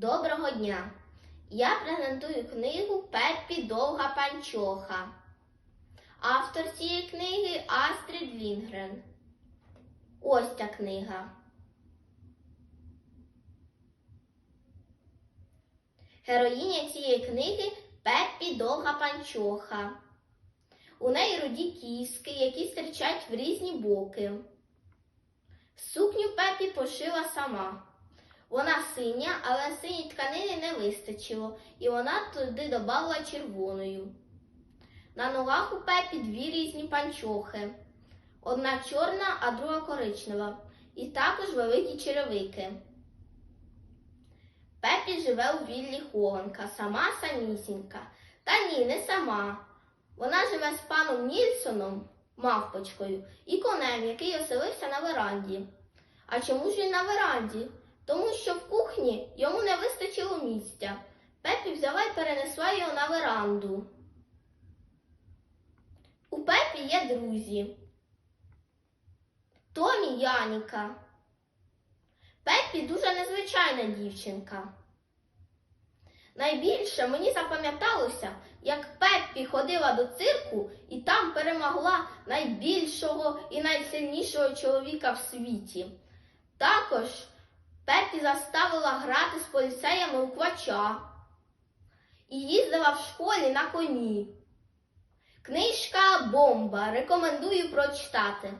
Доброго дня! Я презентую книгу Пеппі Довга панчоха. Автор цієї книги Астрід Лінгрен. Ось ця книга. Героїня цієї книги Пеппі Довга панчоха. У неї руді кіски, які стирчать в різні боки. Сукню Пеппі пошила сама. Вона синя, але синій тканини не вистачило, і вона туди додала червоною. На ногах у Пепі дві різні панчохи. Одна чорна, а друга коричнева, і також великі черевики. Пепі живе у віллі Хованка, сама самісінька. Та ні, не сама. Вона живе з паном Нільсоном, мавпочкою, і конем, який оселився на веранді. А чому ж він на веранді? Тому що в кухні йому не вистачило місця. Пепі взяла й перенесла його на веранду. У Пепі є друзі. Томі Яніка. Пеппі дуже незвичайна дівчинка. Найбільше мені запам'яталося, як Пеппі ходила до цирку і там перемогла найбільшого і найсильнішого чоловіка в світі. Також Пеппі заставила грати з поліцеями у квача і їздила в школі на коні. Книжка бомба. Рекомендую прочитати.